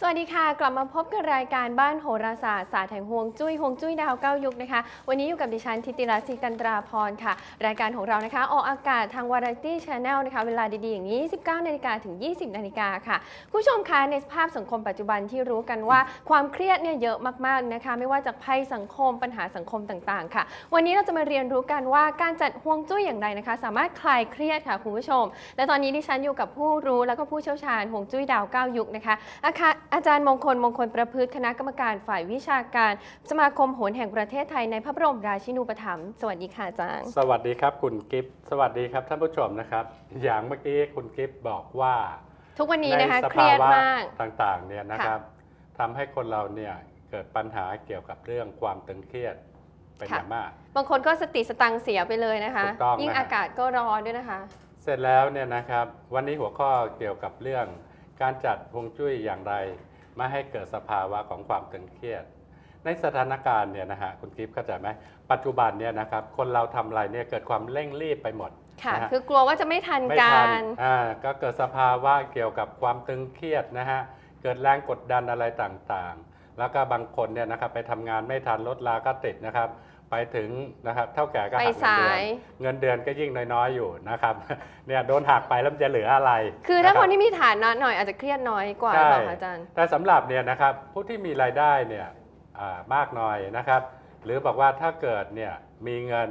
สวัสดีค่ะ กลับมาพบกับรายการบ้านโหราศาสตร์ศาสตร์แห่งฮวงจุ้ยฮวงจุ้ยดาวเก้ายุคนะคะ วันนี้อยู่กับดิฉันทิติรัตน์ศรีกันตราพรค่ะ รายการของเรานะคะออกอากาศทางวาไรตี้ช n แนลนะคะ เวลาดีๆ อย่างนี้ 19นาฬิกาถึง 20นาฬิกาค่ะ ผู้ชมคะในสภาพสังคมปัจจุบันที่รู้กันว่าความเครียดเนี่ยเยอะมากๆนะคะ ไม่ว่าจากภัยสังคมปัญหาสังคมต่างๆ ค่ะ วันนี้เราจะมาเรียนรู้กันว่าการจัดฮวงจุ้ยอย่างไรนะคะ สามารถคลายเครียดค่ะคุณผู้ชม และตอนนี้ดิฉันอยู่กับผู้รู้แล้วก็ผู้เชี่ยวชาญฮวงจุ้ยดาวเก้ายุคนะคะอาคาอาจารย์มงคลมงคลประพฤติคณะกรรมการฝ่ายวิชาการ สมาคมโหนแห่งประเทศไทยในพระบรมราชินูปถัมภ์สวัสดีค่ะอาจารย์ สวัสดีครับคุณกิฟต์สวัสดีครับท่านผู้ชมนะครับ อย่างเมื่อกี้คุณกิฟต์บอกว่า ทุกวันนี้นะคะในสเครียดภาวะมากต่างๆเนี่ยนะครับทำให้คนเราเนี่ยเกิดปัญหาเกี่ยวกับเรื่องความตึงเครียดเป็นค่ะอย่างมาก บางคนก็สติสตังค์เสียไปเลยนะคะถูกต้องยิ่งนะฮะอากาศก็ร้อนด้วยนะคะ เสร็จแล้วเนี่ยนะครับ วันนี้หัวข้อเกี่ยวกับเรื่อง การจัดฮวงจุ้ยอย่างไร ไม่ให้เกิดสภาวะของความตึงเครียด ในสถานการณ์เนี่ยนะฮะคุณกิฟต์เข้าใจไหมปัจจุบันเนี่ยนะครับคนเราทำอะไรเนี่ยเกิดความเร่งรีบไปหมดค่ะ นะฮะคือกลัวว่าจะไม่ทันไม่กาทันรอ่าก็เกิดสภาวะเกี่ยวกับความตึงเครียดนะฮะเกิดแรงกดดันอะไรต่างๆ แล้วก็บางคนเนี่ยนะครับไปทำงานไม่ทันรถลาก็ติดนะครับ ไปถึงนะครับเท่าแก่ก็ไปหักเงินสาเดือนยเงินเดือนก็ยิ่งน้อยๆอยู่นะครับเนี่ยโดนหักไปแล้วมันจะเหลืออะไร คือถ้าะรับคนที่มีฐานะหน่อยอาจจะเครียดน้อยกว่าหใช่รือเปล่าคะอาจารย์ แต่สำหรับเนี่ยนะครับผู้ที่มีรายได้เนี่ยอ่ามากหน่อยนะครับ หรือบอกว่าถ้าเกิดเนี่ยมีเงิน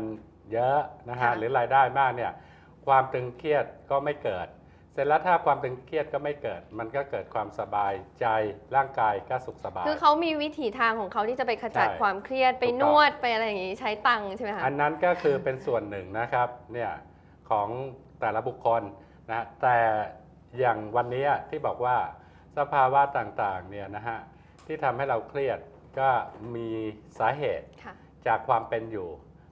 เยอะนะฮะค่ะหรือรายได้มากเนี่ยความตึงเครียดก็ไม่เกิดเสร็จแล้วถ้าความตึงเครียดก็ไม่เกิด มันก็เกิดความสบายใจร่างกายก็สุขสบาย คือเขามีวิถีทางของเขาที่จะไปขจัดใช่ความเครียดไปถูกนต้องวดไปอะไรอย่างนี้ใช้ตังค์ใช่ไหมคะอันนั้นก็คือเป็นส่วนหนึ่งนะครับเนี่ยของแต่ละบุคคลนะแต่อย่างวันนี้ที่บอกว่าสภาวะต่างๆเนี่ยนะฮะที่ทำให้เราเครียดก็มีสาเหตุค่ะจากความเป็นอยู่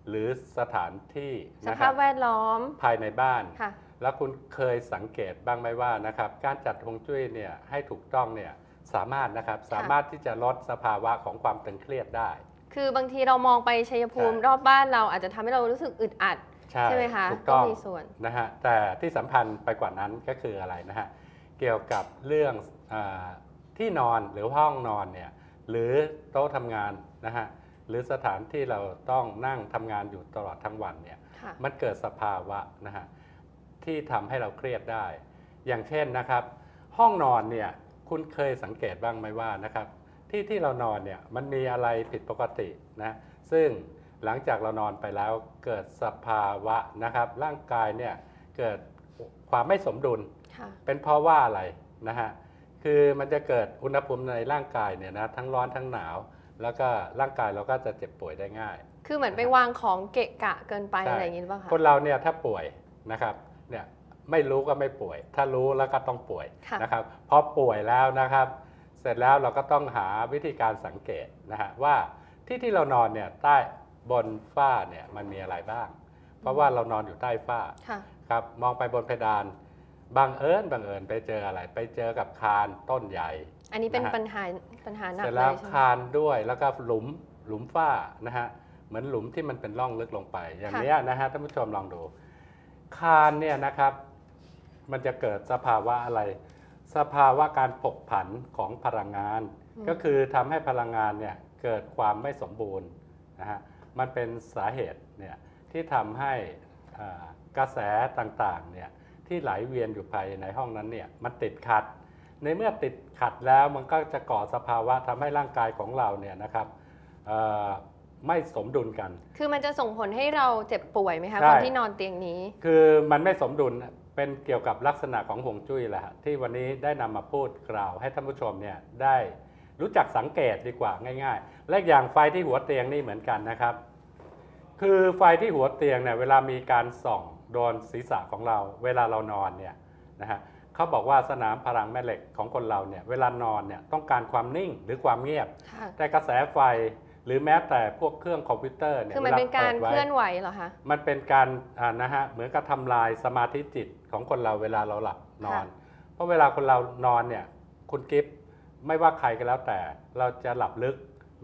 หรือสถานที่สนะคภารัพบแวดล้อมภายในบ้านค่ะ แล้วคุณเคยสังเกตบ้างไหมว่านะครับ การจัดฮวงจุ้ยเนี่ยให้ถูกต้องเนี่ยสามารถนะครับสามารถที่จะลดสภาวะของความตึงเครียดได้ คือบางทีเรามองไปชัยภูมิใช่รอบบ้านเราอาจจะทำให้เรารู้สึกอึดอัดใช่ใช่ไหมคะถูกก็ต้องมีส่วนนะฮะแต่ที่สำคัญไปกว่านั้นก็คืออะไรนะฮะเกี่ยวกับเรื่องอาที่นอนหรือห้องนอนเนี่ยหรือโต๊ะทำงานนะฮะหรือสถานที่เราต้องนั่งทำงานอยู่ตลอดทั้งวันเนี่ยค่ะมันเกิดสภาวะนะฮะ ที่ทำให้เราเครียดได้ อย่างเช่นนะครับ ห้องนอนเนี่ยคุณเคยสังเกตบ้างไหมว่านะครับที่ที่เรานอนเนี่ยมันมีอะไรผิดปกตินะซึ่งหลังจากเรานอนไปแล้วเกิดสภาวะนะครับ ร่างกายเนี่ยเกิดความไม่สมดุลค่ะเป็นเพราะว่าอะไรนะฮะคือมันจะเกิดอุณหภูมิในร่างกายเนี่ยนะทั้งร้อนทั้งหนาว แล้วก็ร่างกายเราก็จะเจ็บป่วยได้ง่าย คือเหมือนไปวางของเกะกะเกินไปใช่อะไรอย่างนี้หรือเปล่าคะคนเราเนี่ยถ้าป่วยนะครับ เนี่ยไม่รู้ก็ไม่ป่วย ถ้ารู้แล้วก็ต้องป่วยค่ะนะครับพอป่วยแล้วนะครับ เสร็จแล้วเราก็ต้องหาวิธีการสังเกตนะฮะว่าที่ที่เรานอนเนี่ยใต้บนฝ้าเนี่ยมันมีอะไรบ้าง เพราะว่าเรานอนอยู่ใต้ฝ้าค่ะ ครับมองไปบนเพดานบางเอิญบางเอิญไปเจออะไร ไปเจอกับคานต้นใหญ่ อันนี้เป็นนะฮะ ปัญหาปัญหาหนักเสร็จเลแล้วยใช่ไหม คานด้วยแล้วก็หลุมหลุมฝ้านะฮะเหมือนหลุมที่มันเป็นร่องลึกลงไป อย่างเนี้ยนะฮะท่านผู้ชมลองดู คานเนี่ยนะครับ มันจะเกิดสภาวะอะไร สภาวะการผกผันของพลังงาน ก็คือทำให้พลังงานเนี่ยเกิดความไม่สมบูรณ์นะฮะ มันเป็นสาเหตุเนี่ยที่ทำให้อ่ากระแสต่างๆเนี่ยที่ไหลเวียนอยู่ภายในห้องนั้นเนี่ยมันติดขัด ในเมื่อติดขัดแล้วมันก็จะก่อสภาวะทำให้ร่างกายของเราเนี่ยนะครับเอ่อ ไม่สมดุลกัน คือมันจะส่งผลให้เราเจ็บป่วยไหมคะใช่คนที่นอนเตียงนี้ คือมันไม่สมดุลเป็นเกี่ยวกับลักษณะของห่วงจุ้ยแหละฮะที่วันนี้ได้นำมาพูดกล่าวให้ท่านผู้ชมเนี่ยได้รู้จักสังเกตดีกว่าง่ายๆ และอย่างไฟที่หัวเตียงนี่เหมือนกันนะครับ คือไฟที่หัวเตียงเนี่ยเวลามีการส่องโดนศีรษะของเรา เวลาเรานอนเนี่ยนะฮะเขาบอกว่าสนามพลังแม่เหล็กของคนเราเนี่ยเวลานอนเนี่ยต้องการความนิ่งหรือความเงียบค่ะแต่กระแสไฟ หรือแม้แต่พวกเครื่องคอมพิวเตอร์เนี่ยคือมันเป็นการวลเคลื่อนปิดไว้ไหวเหรอคะมันเป็นการอ่านะฮะเหมือนกับทำลายสมาธิจิตของคนเราเวลาเราหลับนอนค่ะเพราะเวลาคนเรานอนเนี่ยคุณกิฟต์ไม่ว่าใครก็แล้วแต่เราจะหลับลึก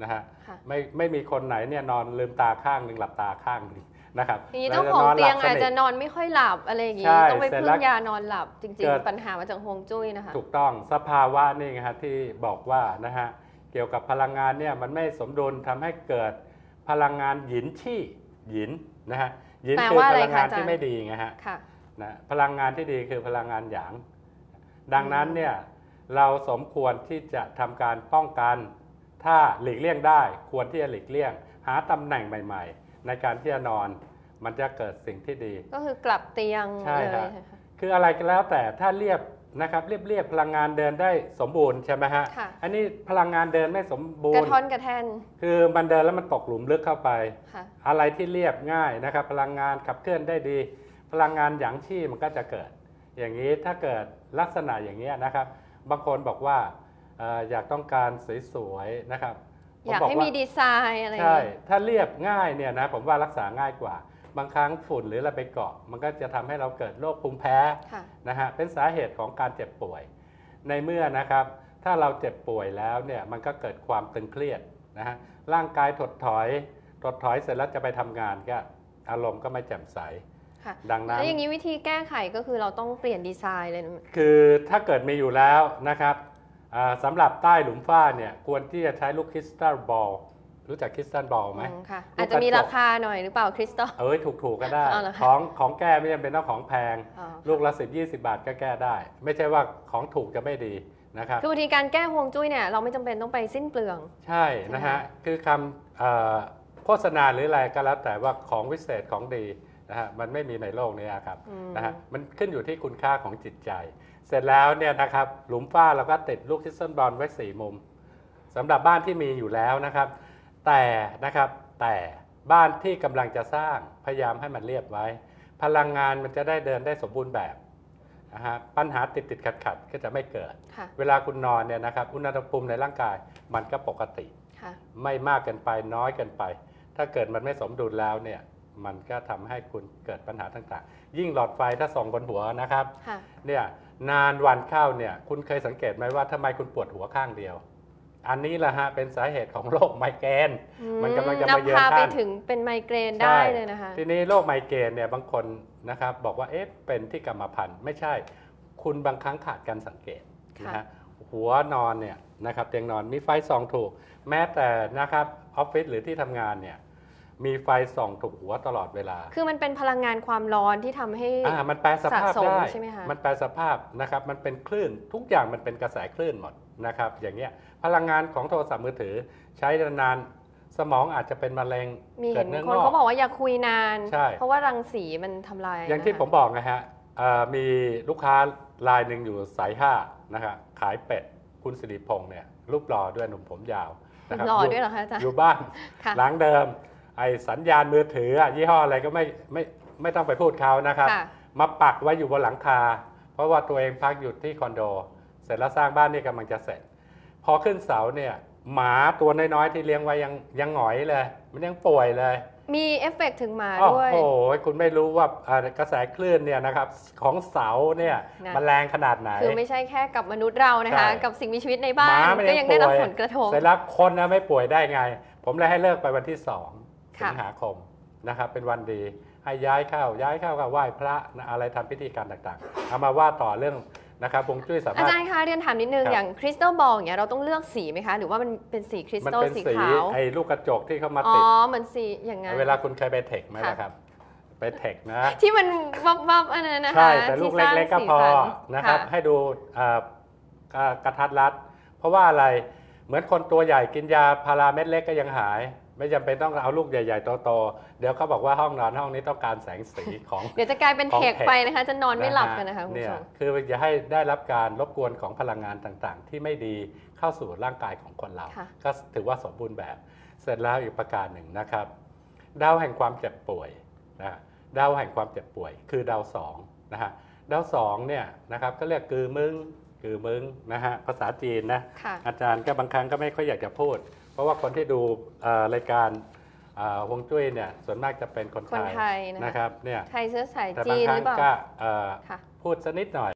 นะฮะค่ะไม่ไม่มีคนไหนเนี่ยนอนลืมตาข้างหนึ่งหลับตาข้างหนึ่งนะครับทีนี้เจ้าของเตียงอาจจะนนอนไม่ค่อยหลับอะไรอย่างงี้ใช่ต้องไปเสร็จพึ่แล้งวยานอนหลับจริงเกิดๆปัญหามาจากฮวงจุ้ยนะคะถูกต้องสภาวะนี่ไงฮะที่บอกว่านะฮะ เกี่ยวกับพลังงานเนี่ยมันไม่สมดุลทำให้เกิดพลังงานหยินชี่หยินนะฮะหยินแปลคือว่าพอะไรลังคะงานอาจารย์ที่ไม่ดีไงฮะค่ะนะพลังงานที่ดีคือพลังงานหยาง ดังนั้นเนี่ยเราสมควรที่จะทำการป้องกัน ถ้าหลีกเลี่ยงได้ควรที่จะหลีกเลี่ยง หาตำแหน่งใหม่ ๆ ในการที่จะนอนมันจะเกิดสิ่งที่ดี ก็คือกลับเตียงใช่เลยครับนะคะคืออะไรก็แล้วแต่ถ้าเรียบ นะครับเรียบเรียบพลังงานเดินได้สมบูรณ์ใช่ไหมฮะค่ะ อันนี้พลังงานเดินไม่สมบูกรระณ์ ท่อนกระแทนคือมันเดินแล้วมันตกหลุมลึกเข้าไป ค่ะ อะไรที่เรียบง่ายนะครับ พลังงานขับเคลื่อนได้ดี พลังงานหยางชี่มันก็จะเกิด อย่างนี้ถ้าเกิดลักษณะอย่างนี้ยนะครับ บางคนบอกว่าเอ่ออยากต้องการสวยๆนะครับผอยากบให้ว่มีดีไซน์อะไรอย่างใช่ งี้ถ้าเรียบง่ายเนี่ยนะผมว่ารักษาง่ายกว่า บางครั้งฝุ่นหรืออะไรไปเกาะ มันก็จะทำให้เราเกิดโรคภูมิแพ้ค่ะนะฮะเป็นสาเหตุของการเจ็บป่วย ในเมื่อนะครับ ถ้าเราเจ็บป่วยแล้วเนี่ยมันก็เกิดความตึงเครียดนะฮะร่างกายถดถอยถดถอยเสร็จแล้วจะไปทำงานก็อารมณ์ก็ไม่แจ่มใสค่ะดังนั้นแล้วอย่างนี้วิธีแก้ไขก็คือเราต้องเปลี่ยนดีไซน์เลยนะคือถ้าเกิดมีอยู่แล้วนะครับอ่าสำหรับใต้หลุมฝ้าเนี่ยควรที่จะใช้ลูกคริสตัลบอล รู้จักคริสตัลบอลไหมอืมค่ะลูกอาจจะมีกระจกราคาหน่อยหรือเปล่าคริสตัลเอ้ยถูกๆก็ได้เอาเหรอคะของของแก้ไม่จำเป็นต้องของแพงอ๋อลูกละ10 20บาทก็แก้ได้ ไม่ใช่ว่าของถูกจะไม่ดีนะครับคือบางทีการแก้ฮวงจุ้ยเนี่ยเราไม่จำเป็นต้องไปสิ้นเปลือง ใช่นะใช่ฮะไหมคือคำเอ่อโฆษณาหรืออะไรก็แล้วแต่ว่าของวิเศษของดีนะฮะมันไม่มีในโลกนี้ครับอืมนะฮะมันขึ้นอยู่ที่คุณค่าของจิตใจ เสร็จแล้วเนี่ยนะครับหลุมฝ้าเราก็ติดลูกคิสเซนบอลไว้สี่มุมสำหรับบ้านที่มีอยู่แล้วนะครับ แต่นะครับแต่บ้านที่กำลังจะสร้างพยายามให้มันเรียบไว้ พลังงานมันจะได้เดินได้สมบูรณ์แบบนะฮะปัญหาติดติดขัดขัดๆก็จะไม่เกิดค่ะเวลาคุณนอนเนี่ยนะครับอุณหภูมิในร่างกายมันก็ปกติค่ะไม่มากเกินไปน้อยเกินไป ถ้าเกิดมันไม่สมดุลแล้วเนี่ยมันก็ทำให้คุณเกิดปัญหาต่างๆ ยิ่งหลอดไฟถ้าส่องบนหัวนะครับค่ะเนี่ยนานวันเข้าเนี่ยคุณเคยสังเกตไหมว่าทำไมคุณปวดหัวข้างเดียว อันนี้แหละฮะเป็นสาเหตุของโรคไมเกรนมันกำลังจะมาเยือนนำพาไปท่านถึงเป็นไมเกรนได้เลยนะคะ ทีนี้โรคไมเกรนเนี่ยบางคนนะครับบอกว่าเอ๊ะเป็นที่กรรมพันธุ์ไม่ใช่ คุณบางครั้งขาดการสังเกตนะค่ะฮะหัวนอนเนี่ยนะครับเตียงนอนมีไฟส่องถูก แม้แต่นะครับออฟฟิศหรือที่ทำงานเนี่ยมีไฟส่องถูกหัวตลอดเวลา คือมันเป็นพลังงานความร้อนที่ทำให้อ่ามันแปลสภาพสะสมได้ใช่ไหมคะมันแปลสภาพนะครับมันเป็นคลื่นทุกอย่างมันเป็นกระแสคลื่นหมด นะครับอย่างเงี้ยพลังงานของโทรศัพท์มือถือใช้นานๆสมองอาจจะเป็นมะเร็งมีเกิเห็ดนเนื้อคงนอกเขาบอกว่าอย่าคุยนานใช่เพราะว่ารังสีมันทำลาย อย่างที่นะคะผมบอกนะฮะเอ่อมีลูกค้ารายหนึ่งอยู่สายห้านะครับขายเป็ดคุณสิริพงษ์เนี่ยรูปหล่อด้วยหนุ่มผมยาวนะครับหล่อด้วยเหรอคะอาจารย์อยู่บ้านค่ะหลังเดิม ไอ้สัญญาณมือถืออะยี่ห้ออะไรก็ไม่ไม่ไม่ต้องไปพูดเขานะครับค่ะมาปักไว้อยู่บนหลังคา เพราะว่าตัวเองพักอยู่ที่คอนโดเส ร็จแล้วสร้างบ้านนี่กำลังจะเสร็จ พอขึ้นเสาเนี่ยหมาตัวน้อยๆที่เลี้ยงไว้ยังยังหงอยเลย มันยังป่วยเลยมีเอฟเฟกต์ถึงหมาโอ้ด้วยโห คุณไม่รู้ว่าอ่ากระแสคลื่นเนี่ยนะครับของเสาเนี่ยนะมันแรงขนาดไหน คือไม่ใช่แค่กับมนุษย์เรานะคะใช่กับสิ่งมีชีวิตในบ้านหมามันก็ยังได้รับป่วยผลกระทบเสร็จแล้วคนนะไม่ป่วยได้ไง ผมเลยให้เลิกไปวันที่สองสิค่ะงหาคมนะครับ เป็นวันดี ให้ย้ายเข้าย้ายเข้าก็ไหว้พระนะอะไรทำพิธีการต่างๆเอามาว่าต่อเรื่อง นะครับวงจุ้ยสาอามารถจารย์คะเรียนถามนิดนึงครับอย่างคริสตัลบอลอย่างเงี้ยเราต้องเลือกสีไหมคะ หรือว่ามันเป็นสีคริสมันตัลเป็นสีสีขาวไอ้ลูกกระจกที่เขามาอ๋อติดเหมือนสีอย่างงั้น เวลาคุณเคยไปเทคไหมค่ะล่ะครับไปเทคนะ ที่มันวับวับๆอันนั้นนะคะใช่ แต่ลูกที่สร้างเล็กๆก็สีพอสันะครับค่ะให้ดูเอ่อกระกระทัดรัด เพราะว่าอะไรเหมือนคนตัวใหญ่กินยาพาราเม็ดเล็กก็ยังหาย ไม่จำเป็นต้องเอาลูกใหญ่ ๆ โตๆเดี๋ยวเขาบอกว่าห้องนอนห้องนี้ต้องการแสงสีของ เดี๋ยวจะกลายเป็นของเทคเทคไปนะคะ จะนอนไม่หลับกันนะคะคุณเนี่ผู้ยชมคืออย่าให้ได้รับการรบกวนของพลังงานต่างๆ ที่ไม่ดีเข้าสู่ร่างกายของคนเราค่ะก็ถือว่าสมบูรณ์แบบ เสร็จแล้วอีกประการหนึ่งนะครับดาวแห่งความเจ็บป่วยนะดาวแห่งความเจ็บป่วย คือดาวสองนะฮะดาวสองเนี่ยนะครับก็เรียกกือมึงกือมึงนะฮะภาษาจีนนะค่ะอาจารย์ก็บางครั้งก็ไม่ค่อยอยากจะพูด เพราะว่าคนที่ดูเอ่อรายการเอ่อฮวงจุ้ยเนี่ยส่วนมากจะเป็นคนคนไทยไทยนะคะนะครับเนี่ยไทยเชื้อสายแต่จีบางนครั้หงรือเปล่าก็เอ่อค่ะพูดสักนิดหน่อย